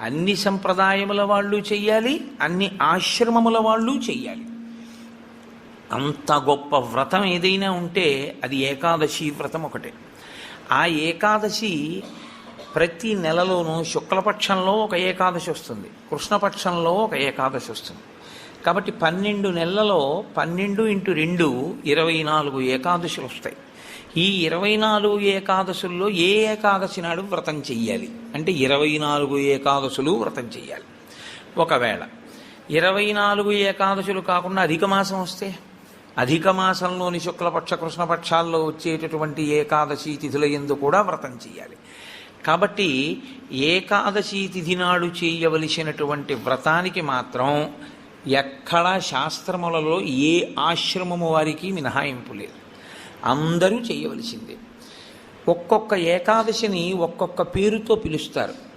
అన్ని సంప్రదాయముల వాళ్ళు చెయ్యాలి అన్ని ఆశ్రమముల వాళ్ళు చెయ్యాలి. అంత గొప్ప వ్రతం ఏదైనా ఉంటే అది ఏకాదశి వ్రతం ఒకటే. ఆ ఏకాదశి ప్రతి నెలలోనూ శుక్లపక్షంలో ఒక ఏకాదశి వస్తుంది కృష్ణపక్షంలో ఒక ఏకాదశి వస్తుంది. కాబట్టి పన్నెండు నెలలలో పన్నెండు ఇంటూ రెండు ఇరవై నాలుగు ఏకాదశులు వస్తాయి. ఈ ఇరవై నాలుగు ఏకాదశుల్లో ఏ ఏకాదశి నాడు వ్రతం చెయ్యాలి? అంటే ఇరవై నాలుగు ఏకాదశులు వ్రతం చెయ్యాలి. ఒకవేళ ఇరవై నాలుగు ఏకాదశులు కాకుండా అధిక మాసం వస్తే అధిక మాసంలోని శుక్లపక్ష కృష్ణపక్షాల్లో వచ్చేటటువంటి ఏకాదశి తిథుల ఎందు కూడా వ్రతం చేయాలి కాబట్టి ఏకాదశి తిథి నాడు చేయవలసినటువంటి వ్రతానికి మాత్రం ఎక్కడా శాస్త్రములలో ఏ ఆశ్రమము వారికి మినహాయింపు లేదు. అందరూ చేయవలసిందే. ఒక్కొక్క ఏకాదశిని ఒక్కొక్క పేరుతో పిలుస్తారు.